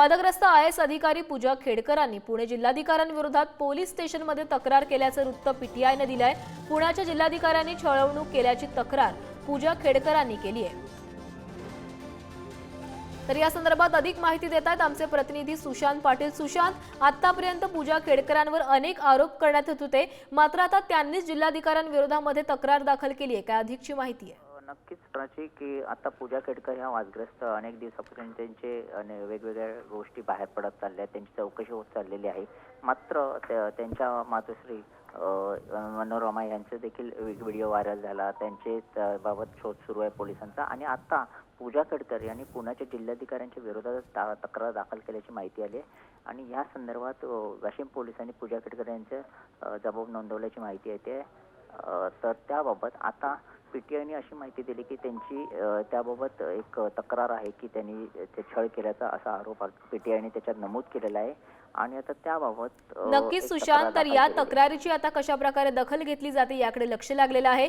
वादग्रस्त I S अधिकारी पूजा खेडकरांनी Pune जिल्हाधिकाऱ्यांविरोधात police स्टेशनमध्ये तक्रार केल्याचं वृत्त पीटीआयने दिलंय. पुण्याच्या जिल्हाधिकाऱ्यांनी छळवणूक केल्याची तक्रार पूजा खेडकरांनी केली आहे. तर या संदर्भात अधिक माहिती देत आहेत आमचे प्रतिनिधी सुशांत पाटील. सुशांत आतापर्यंत पूजा खेडकरांवर अनेक आरोप करण्यात येत होते. मात्र आता त्यांनीच जिल्हाधिकाऱ्यांविरोधामध्ये तक्रार दाखल केली आहे. काय अधिकची माहिती आहे? नक्कीच प्राची की आता पूजा केडकर ह्या वादग्रस्त अनेक दिवसापासून त्यांचे वेगवेगळ्या गोष्टी बाहेर पडत चालल्या आहेत त्यांची चौकशी होत चाललेली आहे. मात्र त्या- त्यांच्या मातोश्री मनोरमा यांचे देखील व्हिडिओ व्हायरल झाला. त्यांचे त्या बाबत शोध सुरू आहे पोलिसांचा. आणि आता पूजा केडकर यांनी पुण्याच्या जिल्हाधिकाऱ्यांच्या विरोधात ता- तक्रार दाखल केल्याची माहिती आली आहे. आणि या संदर्भात वाशिम पोलिसांनी पूजा केडकर यांचे जबाब नोंदवल्याची माहिती येते. तर त्याबाबत आता पीटीआयने अशी माहिती दिली की त्यांची त्याबाबत एक तक्रार आहे की त्यांनी ते छळ केल्याचा असा आरोप पीटीआयने त्याच्यात नमूद केलेला आहे. आणि आता त्याबाबत नक्कीच सुशांत तक्रार तर या. तक्रारीची आता कशा प्रकारे दखल घेतली जाते याकडे लक्ष लागलेलं आहे.